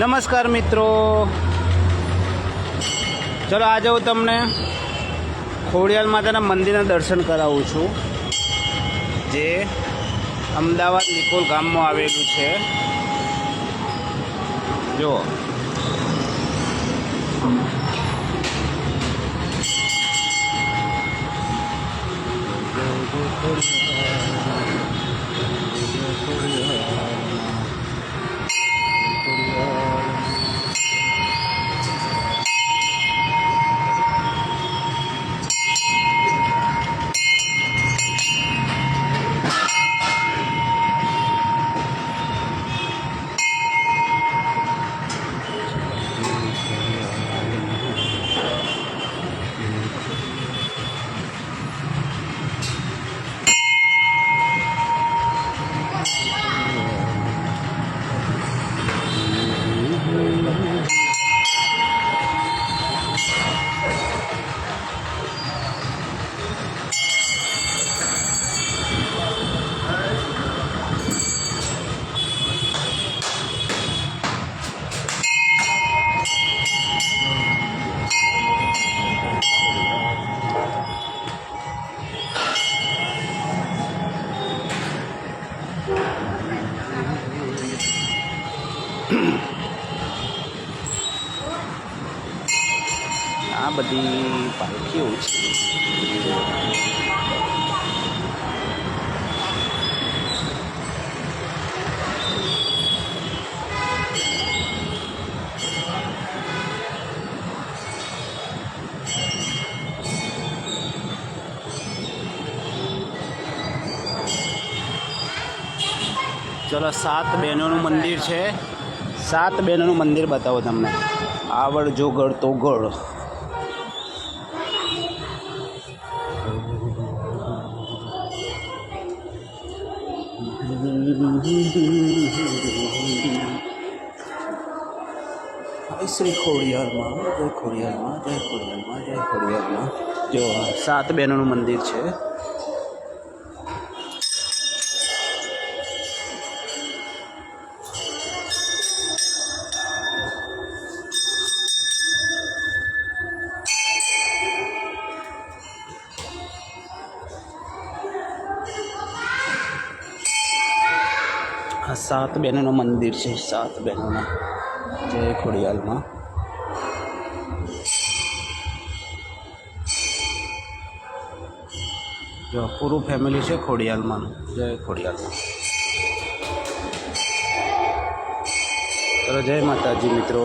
નમસ્કાર મિત્રો. ચલો આજે હું તમને ખોડિયાલ માતાના મંદિરના દર્શન કરાવું છું, જે અમદાવાદ નિકોલ ગામમાં આવેલું છે. જુઓ આ બધી પાલખીઓ છે. ચલો સાત બહેનોનું મંદિર છે. સાત બહેનોનું મંદિર બતાવો તમને. આવડ જોગડ તો ગળ શ્રી ખોડિયારમાં જય ખોડિયારમાં જય ખોડિયારમાં જય ખોડિયારમાં. જો સાત બહેનોનું મંદિર છે. આ સાત બહેનોનું મંદિર છે સાત બહેનોના જય ખોડિયાલમાં જો પૂરું ફેમિલી છે ખોડિયાલમાં જય ખોડિયાલમાં ચલો જય માતાજી મિત્રો